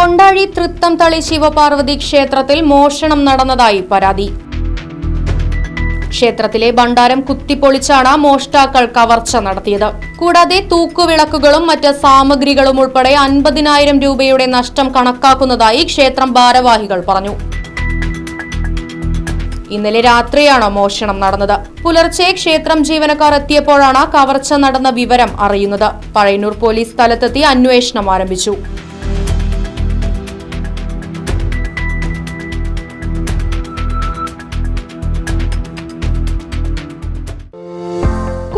Kondazhi തൃത്തം തളി ശിവപാർവതി ക്ഷേത്രത്തിൽ മോഷണം നടന്നതായി പരാതി. ക്ഷേത്രത്തിലെ ഭണ്ഡാരം കുത്തിപ്പൊളിച്ചാണ് മോഷ്ടാക്കൾ കവർച്ച നടത്തിയത്. കൂടാതെ തൂക്കുവിളക്കുകളും മറ്റ് സാമഗ്രികളും ഉൾപ്പെടെ അൻപതിനായിരം രൂപയുടെ നഷ്ടം കണക്കാക്കുന്നതായി ക്ഷേത്രം ഭാരവാഹികൾ പറഞ്ഞു. ഇന്നലെ രാത്രിയാണ് മോഷണം നടന്നത്. പുലർച്ചെ ക്ഷേത്രം ജീവനക്കാർ എത്തിയപ്പോഴാണ് കവർച്ച നടന്ന വിവരം അറിയുന്നത്. പഴയന്നൂർ പോലീസ് സ്ഥലത്തെത്തി അന്വേഷണം ആരംഭിച്ചു.